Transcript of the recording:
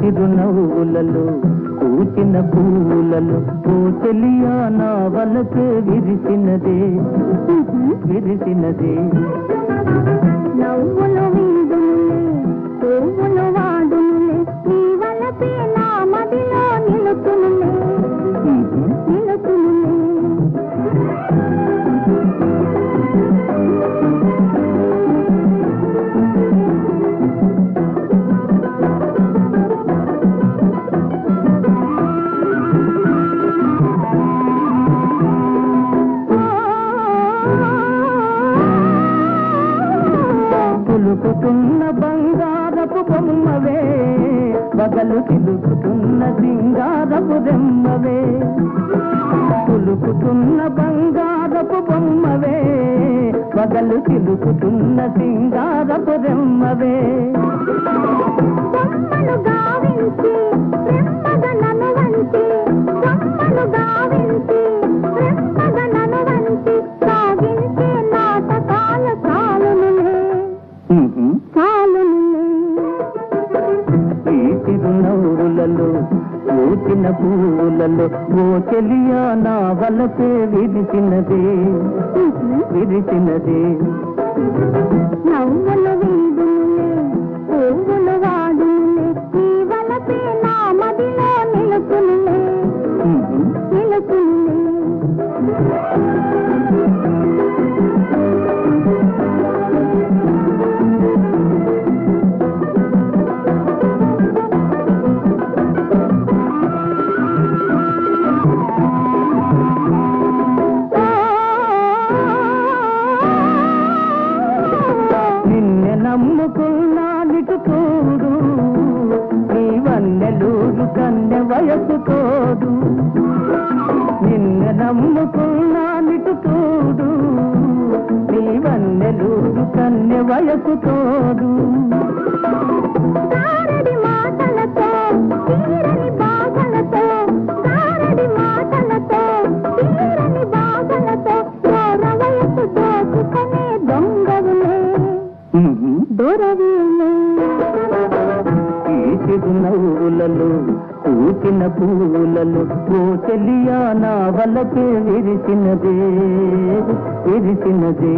చిరునవ్వులలో పూచిన పూలలో ఓ చెలియా నా వలసే విరిసినదే విరిసినదే. నవ్వుల వీడునులే పువ్వులు పులుకుతున్న బంగారపు బొమ్మవే పగలు తిలుకుతున్న సింగారపు దెమ్మవే పులుకుతున్న బంగారపు బొమ్మవే పగలు తిలుకుతున్న సింగారపు దెమ్మవే చిరునవ్వులలో పూచిన పూలలో ఓ చెలియా నా వలసే విరిసినదే నవ్వులు నిన్నె నమ్ముకున్నానికి తోడు. నీ వన్నెలూరు కన్నె వయసు తోడు. గారడి ఈ చిరునవ్వులలో పూచిన పూలలో ఓ చెలియా నా వలకే విరిసినదే విరిసినదే